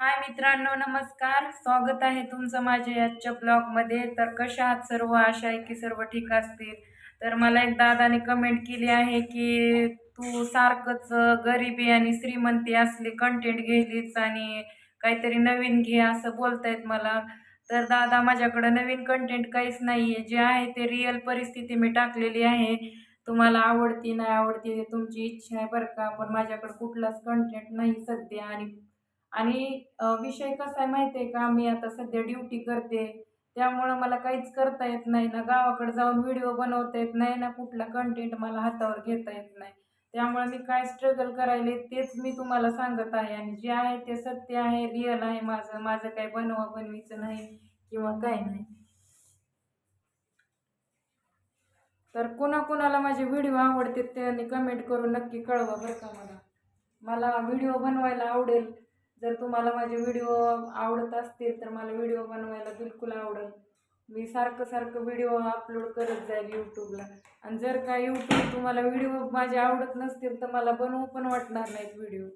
हाय मित्रांनो नमस्कार. स्वागत आहे तुमचं माझ्या आजच्या ब्लॉगमध्ये. तर कशा आहात सर्व? आशा आहे की सर्व ठीक असतील. तर मला एक दादाने कमेंट केली आहे की तू सारखंच गरिबी आणि श्रीमंती असली कंटेंट घेलीस आणि काहीतरी नवीन घे असं बोलतायत मला. तर दादा माझ्याकडं नवीन कंटेंट काहीच नाही आहे जे आहे ते रिअल परिस्थिती मी टाकलेली आहे. तुम्हाला आवडती नाही आवडती तुमची इच्छा आहे बरं का. पण माझ्याकडं कुठलाच कंटेंट नाही सध्या आणि आणि विषय कसा आहे माहिती आहे का? मी आता सध्या ड्युटी करते. त्यामुळं मला काहीच करता येत नाही ना. गावाकडे जाऊन व्हिडिओ बनवता येत नाही ना. कुठला कंटेंट मला हातावर घेता येत नाही. त्यामुळे मी काय स्ट्रगल करायले तेच मी तुम्हाला सांगत आहे. आणि जे आहे ते सत्य आहे रिअल आहे माझं. माझं काय बनवा बनवीचं नाही किंवा काय नाही. तर कुणाकुणाला माझे व्हिडिओ आवडते त्यांनी कमेंट करून नक्की कळवा बरं का मला. मला व्हिडिओ बनवायला आवडेल. जर तुम्हाला माझे व्हिडिओ आवडत असतील तर मला व्हिडिओ बनवायला बिलकुल आवडेल. मी सारखं सारखं व्हिडिओ अपलोड करत जाईल यूट्यूबला आणि जर का यूट्यूब तुम्हाला व्हिडिओ माझे आवडत नसतील तर मला बनवू पण वाटणार नाहीत व्हिडिओ.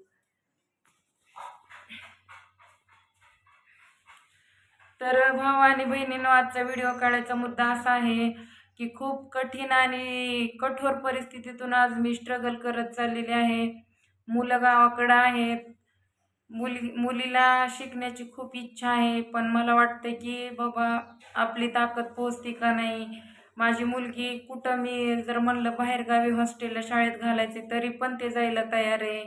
तर भाऊ आणि बहिणीनं आजचा व्हिडिओ काढायचा मुद्दा असा आहे की खूप कठीण आणि कठोर परिस्थितीतून आज मी स्ट्रगल करत चाललेली आहे. मुलं गावाकडं आहेत मुली मुलीला शिकण्याची खूप इच्छा आहे पण मला वाटतं की बाबा आपली ताकद पोचते का नाही? माझी मुलगी कुठं मी जर म्हणलं बाहेरगावी हॉस्टेलला शाळेत घालायचे तरी पण ते जायला तयार आहे.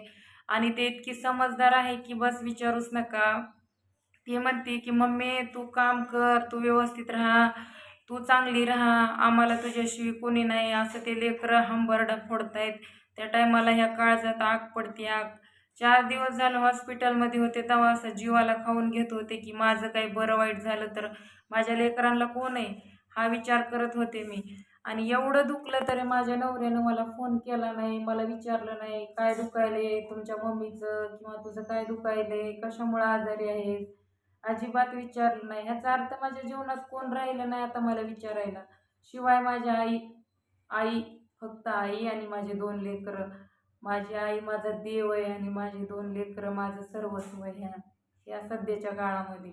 आणि ते इतकी समजदार आहे की बस विचारूच नका. ती म्हणते की मम्मी तू काम कर तू व्यवस्थित राहा तू चांगली राहा आम्हाला तुझ्याशिवाय कोणी नाही. असं ते लेकरं हंबरडा फोडतायत. त्या टायमाला ह्या काळजात आग पडते आग. चार दिवस झालं हॉस्पिटलमध्ये होते तेव्हा असं जीवाला खाऊन घेत होते की माझं काही बरं वाईट झालं तर माझ्या लेकरांना कोण आहे? हा विचार करत होते मी. आणि एवढं दुखलं तरी माझ्या नवऱ्यानं मला फोन केला नाही मला विचारलं नाही काय दुखायले तुमच्या मम्मीचं? किंवा तुझं काय दुखायले कशामुळं आजारी आहेस? अजिबात विचारलं नाही. ह्याचा अर्थ माझ्या जीवनात कोण राहिलं नाही आता मला विचारायला. शिवाय माझ्या आई आई फक्त आई आणि माझे दोन लेकरं. माझी आई माझा देव आहे आणि माझे दोन लेकरं माझं सर्वस्व ह्या या सध्याच्या काळामध्ये.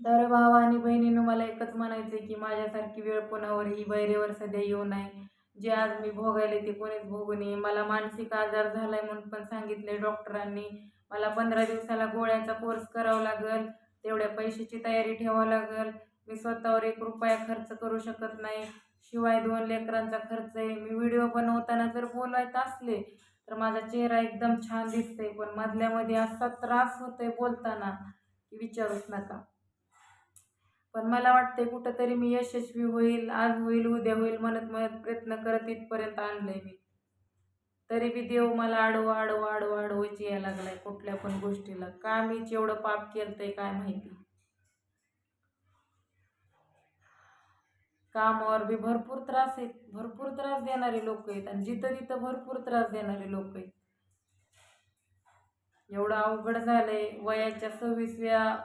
तर भावा आणि बहिणीनं मला एकच म्हणायचं आहे की माझ्यासारखी वेळ कोणावर ही बैरेवर सध्या येऊ नये. जे आज मी भोगायले ते कोणीच भोगू नये. मला मानसिक आजार झालाय म्हणून पण सांगितले डॉक्टरांनी. मला पंधरा दिवसाला गोळ्यांचा कोर्स करावा लागेल. तेवढ्या पैशाची तयारी ठेवावं लागेल. मी स्वतःवर एक रुपया खर्च करू शकत नाही. शिवाय दोन लेकरांचा खर्च आहे. मी व्हिडिओ बनवताना जर बोलायत असले तर माझा चेहरा एकदम छान दिसतोय. पण मधल्यामध्ये असा त्रास होतोय बोलताना की विचारूच नका. पण मला वाटते कुठंतरी मी यशस्वी होईल आज होईल उद्या होईल म्हणत म्हणत प्रयत्न करत इथपर्यंत आणलंय मी. तरी बी देव मला आडवं आडवं आडवं आडवंच यायला लागलाय कुठल्या पण गोष्टीला. का मीच एवढं पाप केलंय काय माहिती. कामावर बी भरपूर त्रास आहेत. भरपूर त्रास देणारे लोक आहेत आणि जिथं तिथं भरपूर त्रास देणारे लोक आहेत. एवढं अवघड झालंय. वयाच्या सव्वीसव्या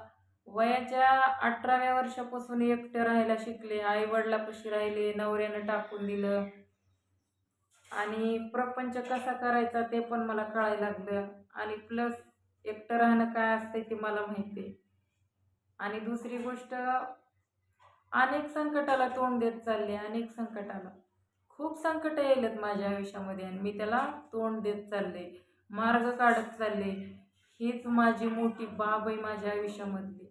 वयाच्या अठराव्या वर्षापासून एकटं राहायला शिकले आई वडिलापाशी राहिले नवऱ्यानं टाकून दिलं. आणि प्रपंच कसा करायचा ते पण मला कळायला लागलं. आणि प्लस एकटं राहणं काय असते ते मला माहिती आहे. आणि दुसरी गोष्ट अनेक संकटाला तोंड देत चालले अनेक संकटाला. खूप संकट येलेत माझ्या आयुष्यामध्ये आणि मी त्याला तोंड देत चालले मार्ग काढत चालले. हीच माझी मोठी बाब आहे माझ्या आयुष्यामधली.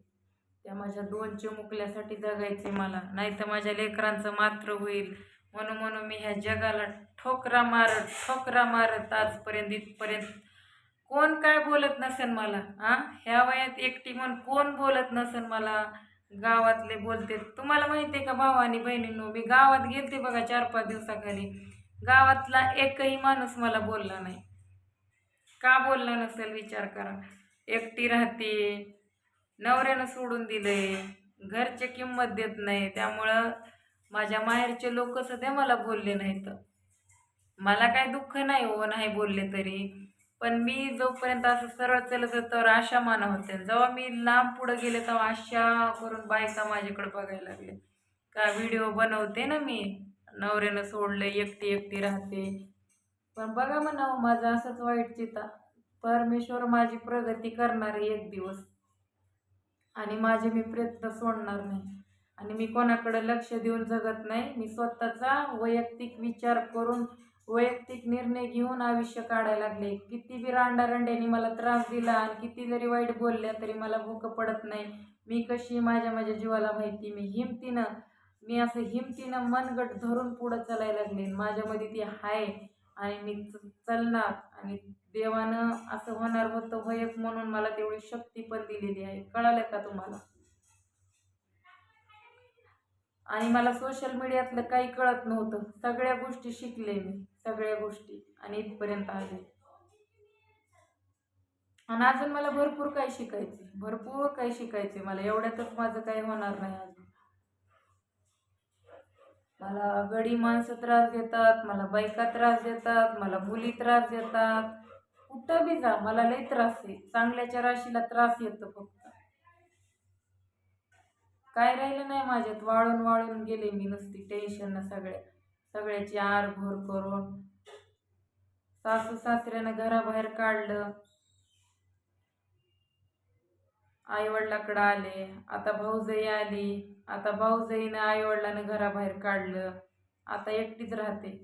त्या माझ्या दोन चिमुकल्यासाठी जगायचे मला. नाही तर माझ्या लेकरांचं मात्र होईल. म्हणून म्हणून मी ह्या जगाला ठोकरा मारत ठोकरा मारत आजपर्यंत इथपर्यंत. कोण काय बोलत नसेल मला हां ह्या वयात एकटी म्हणून कोण बोलत नसेल मला? गावातले बोलते. तुम्हाला माहिती आहे का भावानी आणि बहिणींनो मी गावात गेलते बघा चार पाच दिवसाखाली. गावातला एकही माणूस मला बोलला नाही. का बोलला नसेल विचार करा. एकटी राहते नवऱ्यानं सोडून दिलंय घरचे किंमत देत नाही. त्यामुळं माझ्या माहेरचे लोक सध्या मला बोलले नाहीत. मला काय दुःख नाही हो नाही बोलले तरी. पण मी जोपर्यंत असं सरळ चालत होतं तर आशा माना होते. जेव्हा मी लांब पुढं गेले तेव्हा आशा करून बायका माझ्याकडे बघायला लागले का व्हिडिओ बनवते ना मी नवऱ्यानं सोडलं एकटी एकटी राहते. पण बघा म्हणा माझं असंच वाईट चिता. परमेश्वर माझी प्रगती करणार आहे एक दिवस. आणि माझे मी प्रयत्न सोडणार नाही. आणि मी कोणाकडे लक्ष देऊन जगत नाही मी स्वतःचा वैयक्तिक विचार करून वैयक्तिक निर्णय घेऊन आयुष्य काढायला लागले. किती बी रांडारंड्याने मला त्रास दिला आणि किती जरी वाईट बोलल्या तरी मला भूक पडत नाही. मी कशी माझ्या माझ्या जीवाला माहिती? मी हिमतीनं मी असं हिमतीनं मनगट धरून पुढं चालायला लागले. माझ्यामध्ये ती आहे आणि मी चालणार आणि देवानं असं होणार होतं होयक म्हणून मला तेवढी शक्ती पण दिलेली आहे. कळालं का तुम्हाला? आणि मला सोशल मीडियातलं काही कळत नव्हतं. सगळ्या गोष्टी शिकले मी. सगळ्या गोष्टी आणि इथपर्यंत आले. आणि अजून मला भरपूर काही शिकायचे भरपूर काही शिकायचे मला. एवढ्यातच माझं काही होणार नाही अजून. मला गडी माणसं त्रास देतात मला बायका त्रास देतात मला मुली त्रास देतात. कुठं बी जा मला लई त्रास आहे. चांगल्याच्या राशीला त्रास येतो फक्त. काय राहिलं नाही माझ्यात. वाळून वाळून गेले मी नुसती. टेन्शन ना सगळ्या. सगळ्याची आरभोर करून सासू सासऱ्यानं घराबाहेर काढलं. आईवडिलाकडं आले. आता भाऊजाई आली. आता भाऊजाईनं आईवडिलानं घराबाहेर काढलं. आता एकटीच राहते.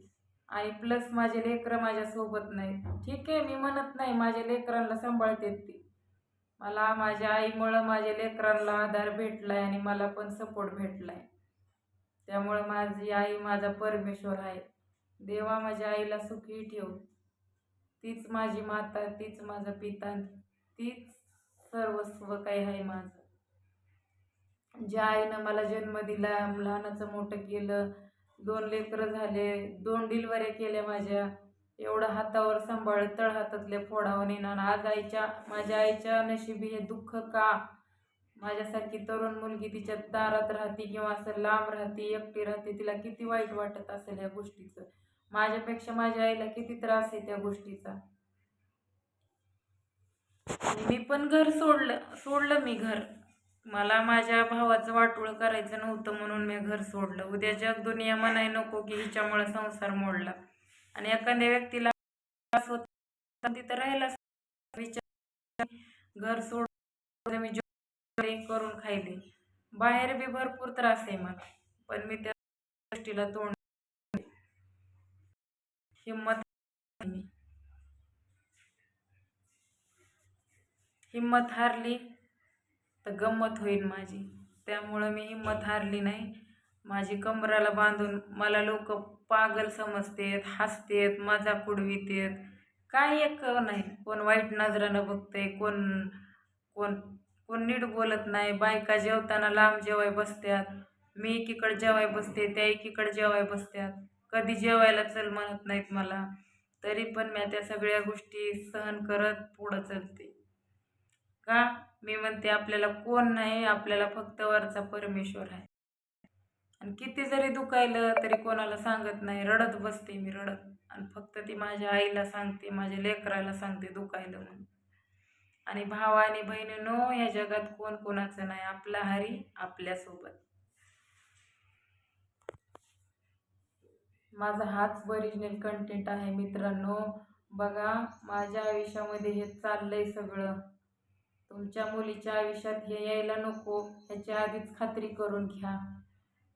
आणि प्लस माझे लेकरं माझ्यासोबत नाही ठीक आहे मी म्हणत नाही माझ्या लेकरांना सांभाळते ती. मला माझ्या आईमुळं माझ्या लेकरांना आधार भेटलाय आणि मला पण सपोर्ट भेटलाय. त्यामुळं माझी आई माझा परमेश्वर आहे. देवा माझ्या आईला सुखी ठेव. तीच माझी माता तीच माझा पिता तीच सर्वस्व काही आहे माझं. ज्या आईनं मला जन्म दिला लहानाचं मोठं केलं दोन लेकरं झाले दोन डिलवऱ्या केल्या माझ्या एवढं हातावर सांभाळ तळ हातातले येणार नेणार आज आईच्या माझ्या आईच्या नशिबी हे दुःख का? माझ्यासारखी तरुण मुलगी तिच्या दारात राहते किंवा असं लांब राहते एकटी राहते तिला किती वाईट वाटत असेल या गोष्टीचं? माझ्यापेक्षा माझ्या आईला किती त्रास आहे त्या गोष्टीचा? मी पण घर सोडलं सोडलं मी घर. मला माझ्या भावाचं वाटोळ करायचं नव्हतं म्हणून मी घर सोडलं. उद्या जग दुनिया म्हणाय नको की हिच्यामुळे संसार मोडला. आणि एखाद्या व्यक्तीला तिथं राहिला विचार घर सोड मी करून खायले. बाहेर बी भरपूर त्रास आहे मला पण मी त्या गोष्टीला तोंड हिंमत हिम्मत हिंमत हारली तर गंमत होईल माझी. त्यामुळं मी हिंमत हारली नाही. माझी कमराला बांधून मला लोक पागल समजतेत हसतेत मजाक उडवितेत काय एक नाही. कोण वाईट नजरानं बघते कोण कोण कोण नीट बोलत नाही बायका जेवताना लांब जेवाय बसत्यात. मी एकीकडे जेवाय बसते त्या एकीकडे जेवाय बसत्यात. कधी जेवायला चल म्हणत नाहीत मला. तरी पण मी त्या सगळ्या गोष्टी सहन करत पुढं चलते. का? मी म्हणते आपल्याला कोण नाही आपल्याला फक्त वरचा परमेश्वर आहे. आणि किती जरी दुखायलं तरी कोणाला सांगत नाही रडत बसते मी रडत. आणि फक्त ती माझ्या आईला सांगते माझ्या लेकराला सांगते दुखायलं म्हणून. आणि भाव आणि बहिणीनो या जगात कोण कोणाचं नाही? आपला हरी आपल्यासोबत माझा हाच ओरिजिनल कंटेंट आहे मित्रांनो. बघा माझ्या आयुष्यामध्ये हे चाललंय सगळं. तुमच्या मुलीच्या आयुष्यात हे यायला नको. ह्याच्या आधीच खात्री करून घ्या.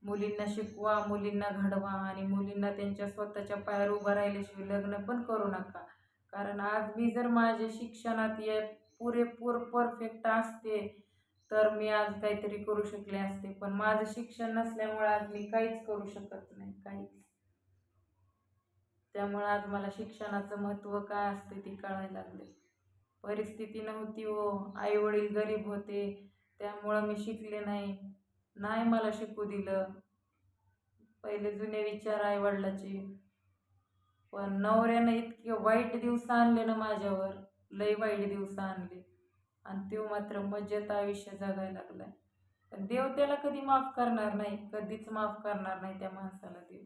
मुलींना शिकवा मुलींना घडवा आणि मुलींना त्यांच्या स्वतःच्या पायावर उभं राहिल्याशिवाय लग्न पण करू नका. कारण आज मी जर माझ्या शिक्षणात ये पुरेपूर परफेक्ट असते तर मी आज काहीतरी करू शकले असते. पण माझं शिक्षण नसल्यामुळे आज मी काहीच करू शकत नाही काहीच. त्यामुळे आज मला शिक्षणाचं महत्त्व काय असते ते कळायला लागले. परिस्थिती नव्हती हो. आई वडील गरीब होते त्यामुळं मी शिकले नाही. नाही मला शिकू दिलं. पहिले जुने विचार आई वडिलाचे पण नवऱ्यानं इतके वाईट दिवस आणले ना माझ्यावर. लई वाईट दिवस आणले. आणि तो मात्र मजेत आयुष्य जगायला लागलाय. पण देव त्याला कधी माफ करणार नाही कधीच माफ करणार नाही त्या माणसाला देव.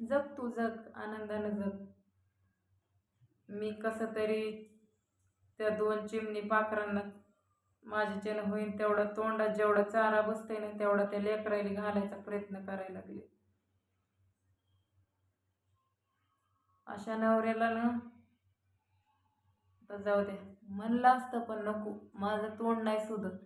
जग तू जग आनंदानं जग. मी कसं तरी त्या दोन चिमणी पाखरांना माझ्याच्यानं होईन तेवढा तोंडात जेवढा चारा बसते ना तेवढा त्या लेकरायला घालायचा प्रयत्न करायला लागले. अशा नवऱ्याला ना तर जाऊ द्या म्हणलं असतं पण नको. माझं तोंड नाही सुधत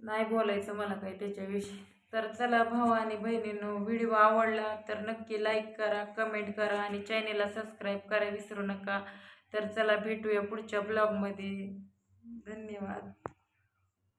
नाही बोलायचं मला काही त्याच्याविषयी. तर चला भाऊ आणि बहिणींनो व्हिडिओ आवडला तर नक्की लाईक करा कमेंट करा आणि चॅनेलला सबस्क्राईब करा विसरू नका. तर चला भेटूया पुढच्या ब्लॉगमध्ये धन्यवाद.